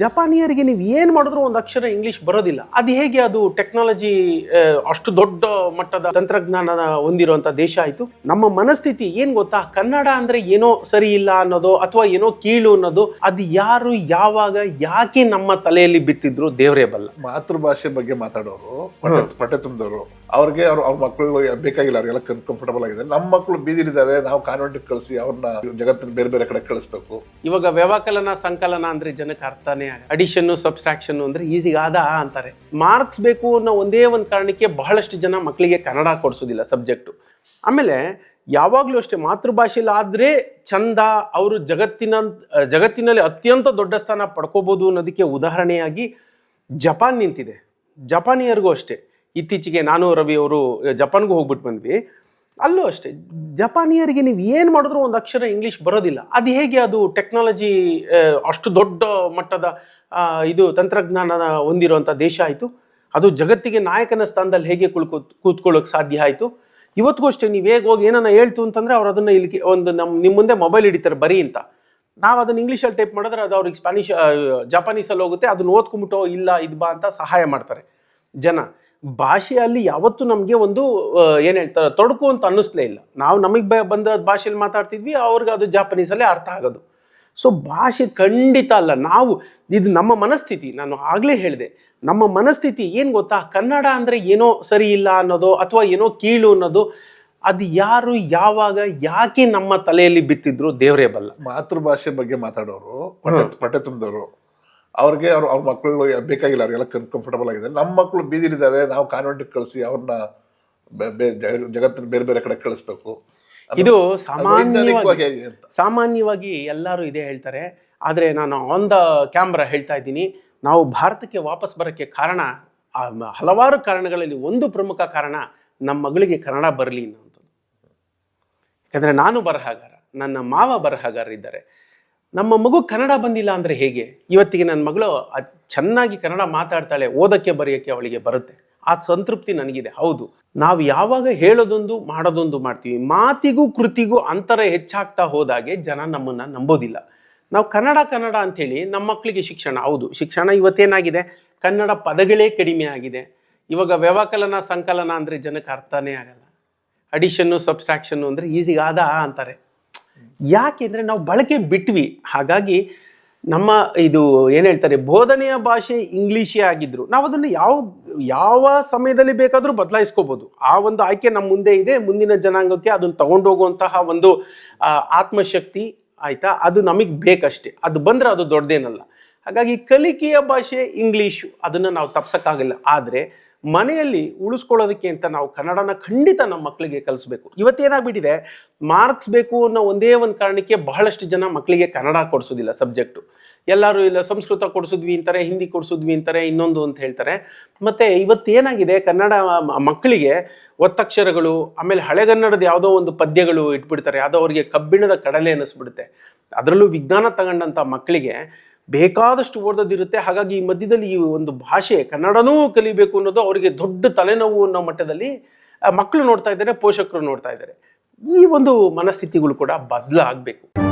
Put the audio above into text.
ಜಪಾನಿಯರಿಗೆ ನೀವು ಏನು ಮಾಡಿದ್ರು ಒಂದು ಅಕ್ಷರ ಇಂಗ್ಲಿಷ್ ಬರೋದಿಲ್ಲ. ಅದು ಹೇಗೆ ಅದು ಟೆಕ್ನಾಲಜಿ ಅಷ್ಟು ದೊಡ್ಡ ಮಟ್ಟದ ತಂತ್ರಜ್ಞಾನ ಹೊಂದಿರುವಂಥ ದೇಶ ಆಯಿತು. ನಮ್ಮ ಮನಸ್ಥಿತಿ ಏನು ಗೊತ್ತಾ? ಕನ್ನಡ ಅಂದ್ರೆ ಏನೋ ಸರಿ ಇಲ್ಲ ಅನ್ನೋದು ಅಥವಾ ಏನೋ ಕೀಳು ಅನ್ನೋದು ಅದು ಯಾರು ಯಾವಾಗ ಯಾಕೆ ನಮ್ಮ ತಲೆಯಲ್ಲಿ ಬಿತ್ತಿದ್ರು ದೇವರೇ ಬಲ್ಲ. ಮಾತೃಭಾಷೆ ಬಗ್ಗೆ ಮಾತಾಡೋರು ಪಠ್ಯ ತುಂಬಿದವರು ಅವ್ರಿಗೆ ಅವ್ರ ಅವ್ರ ಮಕ್ಕಳು ಬೇಕಾಗಿಲ್ಲ, ಅವ್ರಿಗೆಲ್ಲ ಕಂಫರ್ಟಬಲ್ ಆಗಿದೆ. ನಮ್ಮ ಮಕ್ಕಳು ಬೀದಿಲಿದ್ದಾವೆ, ನಾವು ಕಾನ್ವೆಂಟ್ ಕಳಿಸಿ ಅವ್ರನ್ನ ಜಗತ್ತಿನ ಬೇರೆ ಬೇರೆ ಕಡೆ ಕಳಿಸ್ಬೇಕು. ಇವಾಗ ವ್ಯವಕಲನ, ಸಂಕಲನ ಅಂದ್ರೆ ಜನಕ್ಕೆ ಅರ್ಥನೇ ಅಡಿಷನ್ ಸಬ್ಸ್ಟ್ರಾಕ್ಷನ್ ಅಂದ್ರೆ ಈಸಿಗೆ ಆದ ಅಂತಾರೆ. ಮಾರ್ಕ್ಸ್ ಬೇಕು ಅನ್ನೋ ಒಂದೇ ಒಂದು ಕಾರಣಕ್ಕೆ ಬಹಳಷ್ಟು ಜನ ಮಕ್ಕಳಿಗೆ ಕನ್ನಡ ಕೊಡಿಸೋದಿಲ್ಲ ಸಬ್ಜೆಕ್ಟು ಆಮೇಲೆ ಯಾವಾಗಲೂ ಅಷ್ಟೇ ಮಾತೃಭಾಷೆಯಲ್ಲಿ ಆದ್ರೆ ಚಂದ ಅವರು ಜಗತ್ತಿನ ಜಗತ್ತಿನಲ್ಲಿ ಅತ್ಯಂತ ದೊಡ್ಡ ಸ್ಥಾನ ಪಡ್ಕೋಬಹುದು ಅನ್ನೋದಕ್ಕೆ ಉದಾಹರಣೆಯಾಗಿ ಜಪಾನ್ ನಿಂತಿದೆ. ಜಪಾನಿಯರಿಗೂ ಅಷ್ಟೇ. ಇತ್ತೀಚೆಗೆ ನಾನು, ರವಿ ಅವರು ಜಪಾನ್ಗೂ ಹೋಗ್ಬಿಟ್ಟು ಬಂದ್ವಿ. ಅಲ್ಲೂ ಅಷ್ಟೇ, ಜಪಾನಿಯರಿಗೆ ನೀವು ಏನು ಮಾಡಿದ್ರು ಒಂದು ಅಕ್ಷರ ಇಂಗ್ಲೀಷ್ ಬರೋದಿಲ್ಲ. ಅದು ಹೇಗೆ ಅದು ಟೆಕ್ನಾಲಜಿ ಅಷ್ಟು ದೊಡ್ಡ ಮಟ್ಟದ ಇದು ತಂತ್ರಜ್ಞಾನ ಹೊಂದಿರುವಂಥ ದೇಶ ಆಯಿತು. ಅದು ಜಗತ್ತಿಗೆ ನಾಯಕನ ಸ್ಥಾನದಲ್ಲಿ ಹೇಗೆ ಕುಳ್ಕೋ, ಕೂತ್ಕೊಳ್ಳೋಕೆ ಸಾಧ್ಯ ಆಯಿತು. ಇವತ್ತಿಗೂ ಅಷ್ಟೇ, ನೀವು ಹೇಗೆ ಹೋಗಿ ಏನನ್ನ ಹೇಳ್ತು ಅಂತಂದರೆ ಅವ್ರು ಅದನ್ನು ಇಲ್ಲಿ ಒಂದು ನಮ್ಮ ನಿಮ್ಮ ಮುಂದೆ ಮೊಬೈಲ್ ಹಿಡಿತಾರೆ ಬರೀ ಅಂತ. ನಾವು ಅದನ್ನು ಇಂಗ್ಲೀಷಲ್ಲಿ ಟೈಪ್ ಮಾಡಿದ್ರೆ ಅದು ಅವ್ರಿಗೆ ಸ್ಪ್ಯಾನಿಷ್ ಜಪಾನೀಸಲ್ಲಿ ಹೋಗುತ್ತೆ. ಅದನ್ನ ಓದ್ಕೊಂಬಿಟ್ಟು ಇಲ್ಲ, ಇದು ಬಾ ಅಂತ ಸಹಾಯ ಮಾಡ್ತಾರೆ ಜನ. ಭಾಷೆಯಲ್ಲಿ ಯಾವತ್ತೂ ನಮಗೆ ಒಂದು ಏನು ಹೇಳ್ತಾರೆ ತೊಡಕು ಅಂತ ಅನ್ನಿಸ್ಲೇ ಇಲ್ಲ. ನಾವು ನಮಗೆ ಬಂದ ಭಾಷೆಯಲ್ಲಿ ಮಾತಾಡ್ತಿದ್ವಿ ಅವ್ರಿಗೆ ಅದು ಜಾಪನೀಸಲ್ಲೇ ಅರ್ಥ ಆಗೋದು. ಸೊ ಭಾಷೆ ಖಂಡಿತ ಅಲ್ಲ. ನಾವು ಇದು ನಮ್ಮ ಮನಸ್ಥಿತಿ. ನಾನು ಆಗಲೇ ಹೇಳಿದೆ ನಮ್ಮ ಮನಸ್ಥಿತಿ ಏನು ಗೊತ್ತಾ? ಕನ್ನಡ ಅಂದರೆ ಏನೋ ಸರಿ ಇಲ್ಲ ಅನ್ನೋದು ಅಥವಾ ಏನೋ ಕೀಳು ಅನ್ನೋದು ಅದು ಯಾರು ಯಾವಾಗ ಯಾಕೆ ನಮ್ಮ ತಲೆಯಲ್ಲಿ ಬಿತ್ತಿದ್ರು ದೇವರೇ ಬಲ್ಲ. ಮಾತೃಭಾಷೆ ಬಗ್ಗೆ ಮಾತಾಡೋರು ಪಠ್ಯ ತುಂಬಿದವರು ಅವ್ರಿಗೆ ಅವ್ರ ಅವ್ರ ಮಕ್ಕಳು ಬೇಕಾಗಿಲ್ಲ ಅವ್ರಿಗೆಲ್ಲ ಕಂಫರ್ಟಬಲ್ ಆಗಿದೆ. ನಮ್ಮ ಮಕ್ಕಳು ಬೀದಿಲಿದ್ದಾವೆ ನಾವು ಕಾನ್ವೆಂಟಿಗೆ ಕಳಿಸಿ ಅವ್ರನ್ನ ಜಗತ್ತಿನ ಬೇರೆ ಬೇರೆ ಕಡೆ ಕಳಿಸ್ಬೇಕು. ಇದು ಸಾಮಾನ್ಯವಾಗಿ ಸಾಮಾನ್ಯವಾಗಿ ಎಲ್ಲರೂ ಇದೇ ಹೇಳ್ತಾರೆ. ಆದರೆ ನಾನು ಆನ್ ದ ಕ್ಯಾಮ್ರಾ ಹೇಳ್ತಾ ಇದ್ದೀನಿ. ನಾವು ಭಾರತಕ್ಕೆ ವಾಪಸ್ ಬರೋಕ್ಕೆ ಕಾರಣ ಹಲವಾರು ಕಾರಣಗಳಲ್ಲಿ ಒಂದು ಪ್ರಮುಖ ಕಾರಣ ನಮ್ಮ ಮಗಳಿಗೆ ಕನ್ನಡ ಬರಲಿ ಅನ್ನೋಂಥದ್ದು ಯಾಕಂದರೆ ನಾನು ಬರಹಗಾರ ನನ್ನ ಮಾವ ಬರಹಗಾರ ಇದ್ದಾರೆ ನಮ್ಮ ಮಗು ಕನ್ನಡ ಬಂದಿಲ್ಲ ಅಂದರೆ ಹೇಗೆ? ಇವತ್ತಿಗೆ ನನ್ನ ಮಗಳು ಚೆನ್ನಾಗಿ ಕನ್ನಡ ಮಾತಾಡ್ತಾಳೆ, ಓದಕ್ಕೆ ಬರೆಯೋಕ್ಕೆ ಅವಳಿಗೆ ಬರುತ್ತೆ. ಆ ಸಂತೃಪ್ತಿ ನನಗಿದೆ. ಹೌದು. ನಾವು ಯಾವಾಗ ಹೇಳೋದೊಂದು ಮಾಡೋದೊಂದು ಮಾಡ್ತೀವಿ. ಮಾತಿಗೂ ಕೃತಿಗೂ ಅಂತರ ಹೆಚ್ಚಾಗ್ತಾ ಹೋದಾಗೆ ಜನ ನಮ್ಮನ್ನ ನಂಬೋದಿಲ್ಲ. ನಾವು ಕನ್ನಡ ಕನ್ನಡ ಅಂಥೇಳಿ ನಮ್ಮ ಮಕ್ಕಳಿಗೆ ಶಿಕ್ಷಣ. ಹೌದು. ಶಿಕ್ಷಣ ಇವತ್ತೇನಾಗಿದೆ? ಕನ್ನಡ ಪದಗಳೇ ಕಡಿಮೆ ಆಗಿದೆ. ಇವಾಗ ವ್ಯವಕಲನ, ಸಂಕಲನ ಅಂದರೆ ಜನಕ್ಕೆ ಅರ್ಥನೇ ಆಗಲ್ಲ. ಅಡಿಷನ್ನು ಸಬ್ಸ್ಟ್ರಾಕ್ಷನ್ನು ಅಂದರೆ ಈಸಿಗಾದ ಅಂತಾರೆ. ಯಾಕೆಂದರೆ ನಾವು ಬಳಕೆ ಬಿಟ್ವಿ. ಹಾಗಾಗಿ ನಮ್ಮ ಇದು ಏನು ಹೇಳ್ತಾರೆ, ಬೋಧನೆಯ ಭಾಷೆ ಇಂಗ್ಲೀಷೇ ಆಗಿದ್ರು. ನಾವು ಅದನ್ನು ಯಾವ ಯಾವ ಸಮಯದಲ್ಲಿ ಬೇಕಾದರೂ ಬದಲಾಯಿಸ್ಕೋಬೋದು. ಆ ಒಂದು ಆಯ್ಕೆ ನಮ್ಮ ಮುಂದೆ ಇದೆ. ಮುಂದಿನ ಜನಾಂಗಕ್ಕೆ ಅದನ್ನು ತಗೊಂಡೋಗುವಂತಹ ಒಂದು ಆತ್ಮಶಕ್ತಿ ಆಯಿತಾ? ಅದು ನಮಗೆ ಬೇಕಷ್ಟೇ. ಅದು ಬಂದರೆ ಅದು ದೊಡ್ಡದೇನಲ್ಲ. ಹಾಗಾಗಿ ಕಲಿಕೆಯ ಭಾಷೆ ಇಂಗ್ಲೀಷು. ಅದನ್ನು ನಾವು ತಪ್ಸಕ್ಕಾಗಲ್ಲ. ಆದರೆ ಮನೆಯಲ್ಲಿ ಉಳಿಸ್ಕೊಳ್ಳೋದಕ್ಕೆ ಅಂತ ನಾವು ಕನ್ನಡನ ಖಂಡಿತ ನಮ್ಮ ಮಕ್ಕಳಿಗೆ ಕಲಿಸ್ಬೇಕು. ಇವತ್ತೇನಾಗ್ಬಿಟ್ಟಿದೆ ಮಾರ್ಕ್ಸ್ ಬೇಕು ಅನ್ನೋ ಒಂದೇ ಒಂದು ಕಾರಣಕ್ಕೆ ಬಹಳಷ್ಟು ಜನ ಮಕ್ಕಳಿಗೆ ಕನ್ನಡ ಕೊಡಿಸೋದಿಲ್ಲ ಸಬ್ಜೆಕ್ಟು ಎಲ್ಲರೂ ಇಲ್ಲ ಸಂಸ್ಕೃತ ಕೊಡಿಸಿದ್ವಿ ಅಂತಾರೆ, ಹಿಂದಿ ಕೊಡಿಸಿದ್ವಿ ಅಂತಾರೆ, ಇನ್ನೊಂದು ಅಂತ ಹೇಳ್ತಾರೆ. ಮತ್ತೆ ಇವತ್ತೇನಾಗಿದೆ, ಕನ್ನಡ ಮಕ್ಕಳಿಗೆ ಒತ್ತಕ್ಷರಗಳು, ಆಮೇಲೆ ಹಳೆಗನ್ನಡದ ಯಾವುದೋ ಒಂದು ಪದ್ಯಗಳು ಇಟ್ಬಿಡ್ತಾರೆ ಅದು ಅವರಿಗೆ ಕಬ್ಬಿಣದ ಕಡಲೆ ಅನ್ನಿಸ್ಬಿಡುತ್ತೆ. ಅದರಲ್ಲೂ ವಿಜ್ಞಾನ ತಗೊಂಡಂಥ ಮಕ್ಕಳಿಗೆ ಬೇಕಾದಷ್ಟು ಓದೋದಿರುತ್ತೆ. ಹಾಗಾಗಿ ಈ ಮಧ್ಯದಲ್ಲಿ ಈ ಒಂದು ಭಾಷೆ ಕನ್ನಡನೂ ಕಲಿಬೇಕು ಅನ್ನೋದು ಅವರಿಗೆ ದೊಡ್ಡ ತಲೆನೋವು ಅನ್ನೋ ಮಟ್ಟದಲ್ಲಿ ಮಕ್ಕಳು ನೋಡ್ತಾ ಇದ್ದಾರೆ, ಪೋಷಕರು ನೋಡ್ತಾ ಇದ್ದಾರೆ. ಈ ಒಂದು ಮನಸ್ಥಿತಿಗಳು ಕೂಡ ಬದಲಾಗಬೇಕು.